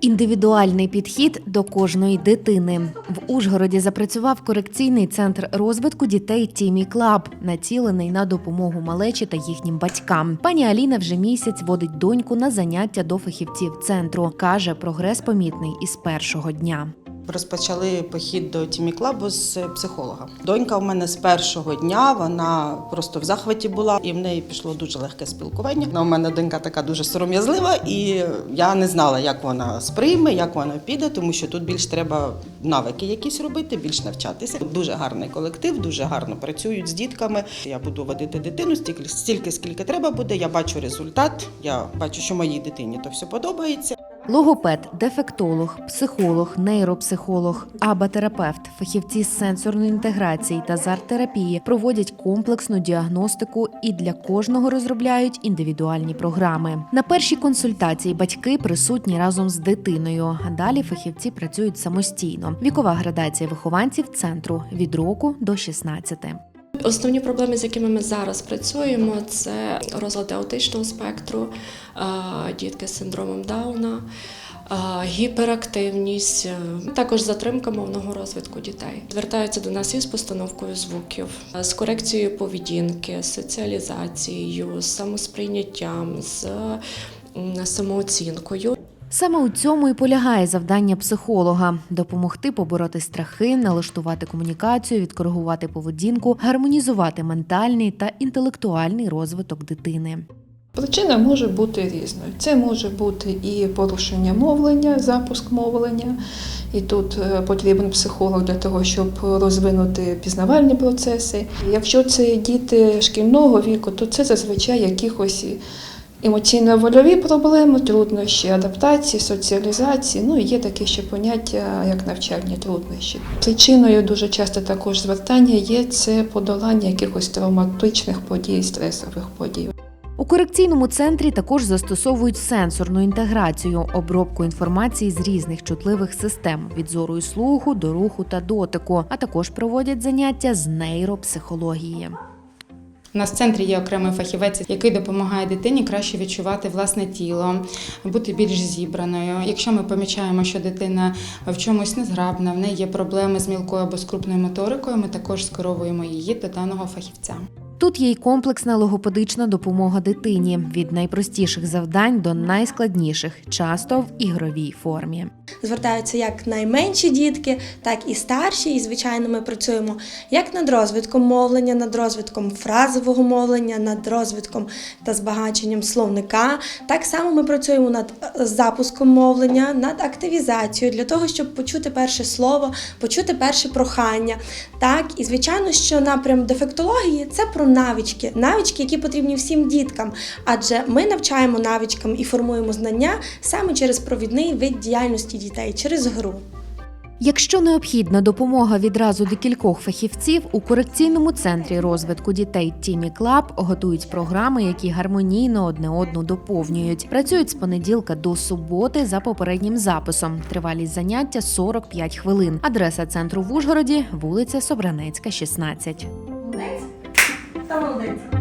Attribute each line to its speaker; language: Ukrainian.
Speaker 1: Індивідуальний підхід до кожної дитини в Ужгороді запрацював корекційний центр розвитку дітей Тімі Клаб, націлений на допомогу малечі та їхнім батькам. Пані Аліна вже місяць водить доньку на заняття до фахівців центру. каже, прогрес помітний із першого дня.
Speaker 2: Розпочали похід до Тімі Клабу з психолога. Донька в мене з першого дня вона просто в захваті була, і в неї пішло дуже легке спілкування. Ну, У мене донька така дуже сором'язлива, і я не знала, як вона сприйме, як вона піде, тому що тут більш треба навики якісь робити, більш навчатися. Дуже гарний колектив, дуже гарно працюють з дітками. Я буду водити дитину стільки, стільки скільки треба буде. Я бачу результат. Я бачу, що моїй дитині то все подобається.
Speaker 1: Логопед, дефектолог, психолог, нейропсихолог, абатерапевт, фахівці з сенсорної інтеграції та з арт-терапії проводять комплексну діагностику і для кожного розробляють індивідуальні програми. На першій консультації батьки присутні разом з дитиною. А далі фахівці працюють самостійно. Вікова градація вихованців центру від року до 16.
Speaker 3: Основні проблеми, з якими ми зараз працюємо, це розлади аутичного спектру, дітки з синдромом Дауна, гіперактивність, е, також затримка мовного розвитку дітей. Звертаються до нас із постановкою звуків, з корекцією поведінки, соціалізацією, з самосприйняттям, з самооцінкою.
Speaker 1: Саме у цьому і полягає завдання психолога допомогти побороти страхи, налаштувати комунікацію, відкоригувати поведінку, гармонізувати ментальний та інтелектуальний розвиток дитини.
Speaker 4: Причина може бути різною. Це може бути і порушення мовлення, запуск мовлення, і тут е, потрібен психолог для того, щоб розвинути пізнавальні процеси. Якщо це діти шкільного віку, то це зазвичай якихось емоційно-вольові проблеми, труднощі адаптації, соціалізації. Ну і є таке ще поняття, як навчальні труднощі. Причиною дуже часто також звертання є це подолання якихось травматичних подій, стресових подій.
Speaker 1: У корекційному центрі також застосовують сенсорну інтеграцію, обробку інформації з різних чутливих систем від зору і слуху до руху та дотику, а також проводять заняття з нейропсихології.
Speaker 5: У нас в центрі є окремий фахівець, який допомагає дитині краще відчувати власне тіло, бути більш зібраною. Якщо ми помічаємо, що дитина в чомусь незграбна, в неї є проблеми з мілкою або з крупною моторикою, ми також скеровуємо її до даного фахівця.
Speaker 1: Тут є й комплексна логопедична допомога дитині від найпростіших завдань до найскладніших, часто в ігровій формі.
Speaker 6: звертаються як найменші дітки, так і старші. І, звичайно, ми працюємо як над розвитком мовлення, над розвитком фразового мовлення, над розвитком та збагаченням словника. Так само ми працюємо над е, запуском мовлення, над активізацією для того, щоб почути перше слово, почути перше прохання. Так, і звичайно, що напрям дефектології це про навички, навички, які потрібні всім діткам, адже ми навчаємо навичкам і формуємо знання саме через провідний вид діяльності дітей, через гру.
Speaker 1: Якщо необхідна допомога відразу декількох фахівців, у корекційному центрі розвитку дітей Тімі Клаб готують програми, які гармонійно одне одну доповнюють. Працюють з понеділка до суботи за попереднім записом. Тривалість заняття 45 хвилин. Адреса центру в Ужгороді, вулиця Собранецька, 16.
Speaker 6: Right.